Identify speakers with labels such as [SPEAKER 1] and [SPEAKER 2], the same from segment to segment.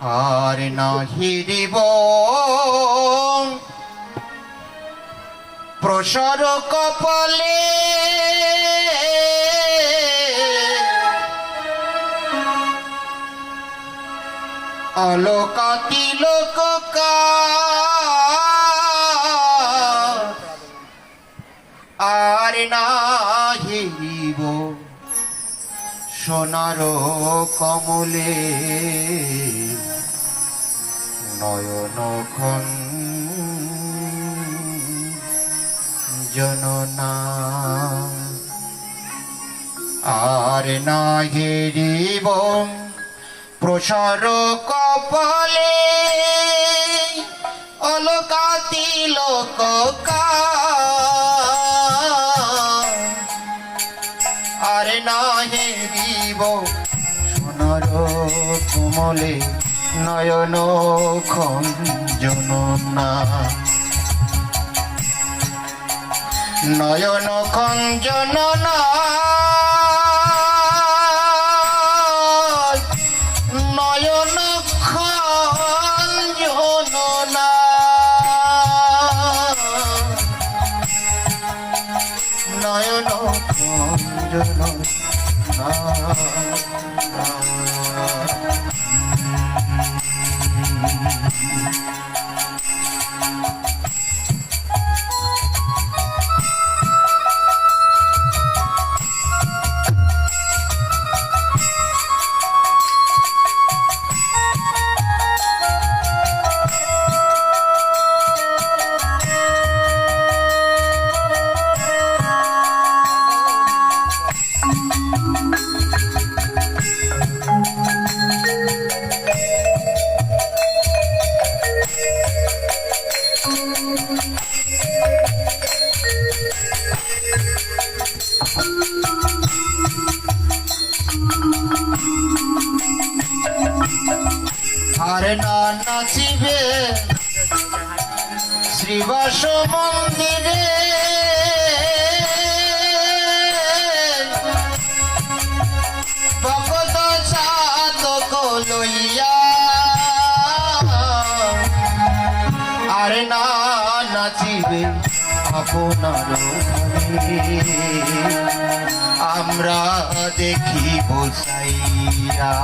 [SPEAKER 1] আর নাহিরিব প্রসর কপালে অলোকাতি লোকা আর নাহিরিব সোনার কমলে নয়ন জননা আর না হেরিব প্রসার কপালে অলকাতি লোক আর না হেরিব সোনার কোমলে নয়ন খঞ্জনা নয়ন খঞ্জনা নয়ন খঞ্জনা নয়ন খঞ্জনা আর শ্রীবাস মন্দিরে ভগত লইয়া। আর না নাচিবে আপনার আমরা দেখি বসাইয়া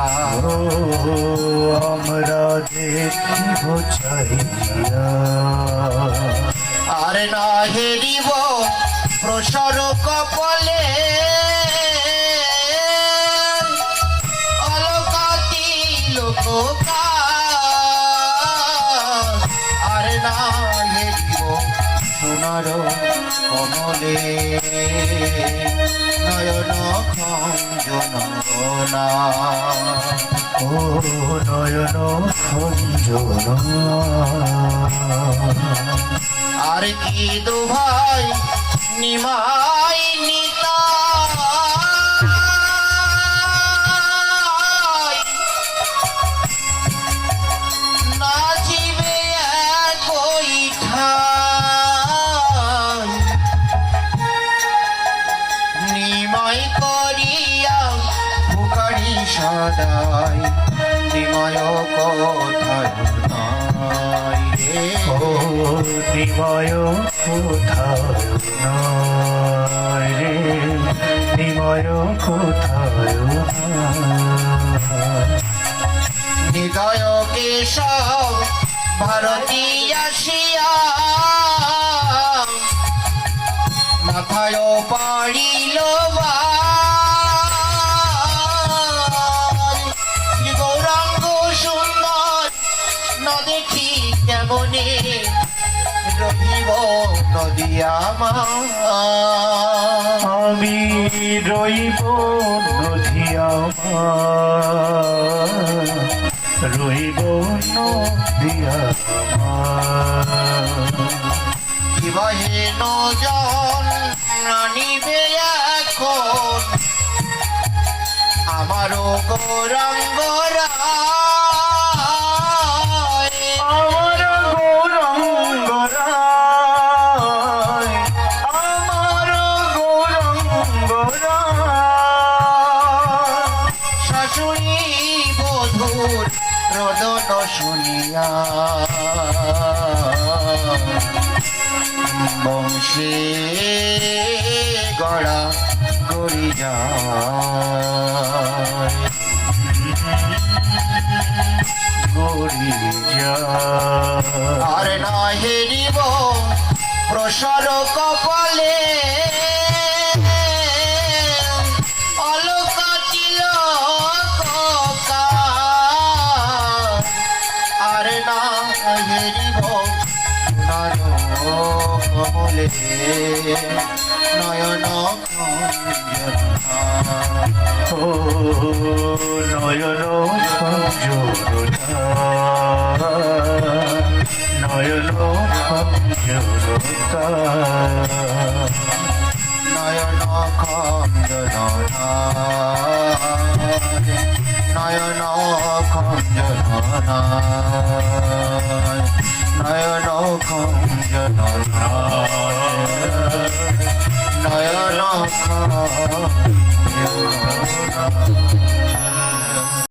[SPEAKER 2] ও, আমরা দেখিব চাইয়া
[SPEAKER 1] আর না হেরিব প্রসর কপলে। অলকাতি লোক আর না হেরিব, সোনার কমলে। নয়ন খঞ্জনা।
[SPEAKER 2] ও নয়ন খঞ্জনা।
[SPEAKER 1] আর কি দু ভাই নিমাই নিতা করিয়া ফুকারি সদাই নিময় কোথায় নাই রে।
[SPEAKER 2] ও নিময় কোথায় নাই রে। নিময় কোথায় নাই।
[SPEAKER 1] হৃদয় কেশব, ভারতী আসিয়া। মাথায় পাড়িল ন দেখি রহিব নদী আমার।
[SPEAKER 2] আমি রইব নদী আমার। রইব নদী আমার।
[SPEAKER 1] নজন আনিবে এখন। আমারও গৌরাঙ্গরা শাশুড়ি বধুর রোদন শুনিয়া। বংশে গড়া গড়ি যায় আর না হেরিব প্রসর কপালে কমলে নয়ন কঞ্জনা
[SPEAKER 2] ও নয়ন সংযোগতা নয়ন সংযোগতা
[SPEAKER 1] নয়ন খঞ্জনা নয়ন খঞ্জনা নয়ন খঞ্জনা নয়ন